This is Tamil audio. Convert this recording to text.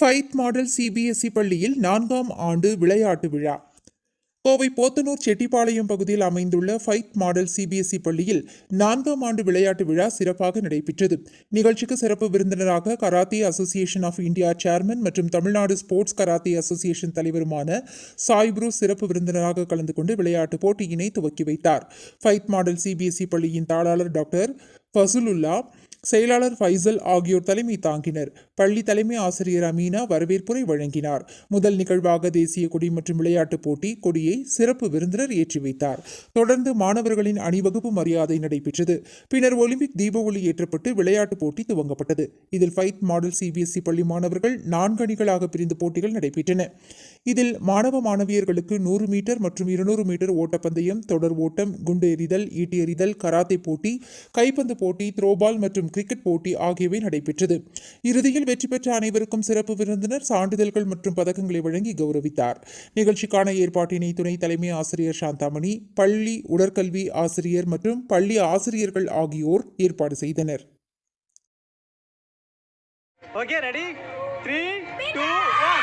ஃபைத் மாடல் சிபிஎஸ்இ பள்ளியில் நான்காம் ஆண்டு விளையாட்டு விழா. கோவை போத்தனூர் செட்டிப்பாளையம் பகுதியில் அமைந்துள்ள ஃபைத் மாடல் சிபிஎஸ்இ பள்ளியில் நான்காம் ஆண்டு விளையாட்டு விழா சிறப்பாக நடைபெற்றது. நிகழ்ச்சிக்கு சிறப்பு விருந்தினராக karate association of India chairman மற்றும் தமிழ்நாடு ஸ்போர்ட்ஸ் கராத்தே அசோசியேஷன் தலைவருமான சாய்ப்ரூ சிறப்பு விருந்தினராக கலந்து கொண்டு விளையாட்டு போட்டியினை துவக்கி வைத்தார். ஃபைத் மாடல் சிபிஎஸ்இ பள்ளியின் தாளாளர் டாக்டர் ஃபசுலுல்லா செயலாளர் ஃபைசல் ஆகியோர் தலைமை தாங்கினர். பள்ளி தலைமை ஆசிரியர் அமீனா வரவேற்புரை வழங்கினார். முதல் நிகழ்வாக தேசிய கொடி மற்றும் விளையாட்டுப் போட்டி கொடியை சிறப்பு விருந்தினர் ஏற்றி வைத்தார். தொடர்ந்து மாணவர்களின் அணிவகுப்பு மரியாதை நடைபெற்றது. பின்னர் ஒலிம்பிக் தீப ஒளி ஏற்றப்பட்டு விளையாட்டுப் போட்டி துவங்கப்பட்டது. இதில் ஃபைத் மாடல் சிபிஎஸ்இ பள்ளி மாணவர்கள் நான்கு அணிகளாக பிரிந்து போட்டிகள் நடைபெற்றன. இதில் மாணவ மாணவியர்களுக்கு நூறு மீட்டர் மற்றும் இருநூறு மீட்டர் ஓட்டப்பந்தயம் தொடர் ஓட்டம் குண்டு எறிதல் ஈட்டி எறிதல் கராத்தே போட்டி கைப்பந்து போட்டி த்ரோபால் மற்றும் கிரிக்கெட் போட்டி ஆகியவை நடைபெற்றது. இறுதியில் வெற்றி பெற்ற அனைவருக்கும் சிறப்பு விருந்தினர் சான்றிதழ்கள் மற்றும் பதக்கங்களை வழங்கி கௌரவித்தார். நிகழ்ச்சிக்கான ஏற்பாட்டினை துணை தலைமை ஆசிரியர் சாந்தாமணி பள்ளி உடற்கல்வி ஆசிரியர் மற்றும் பள்ளி ஆசிரியர்கள் ஆகியோர் ஏற்பாடு செய்தனர். Okay ready three two one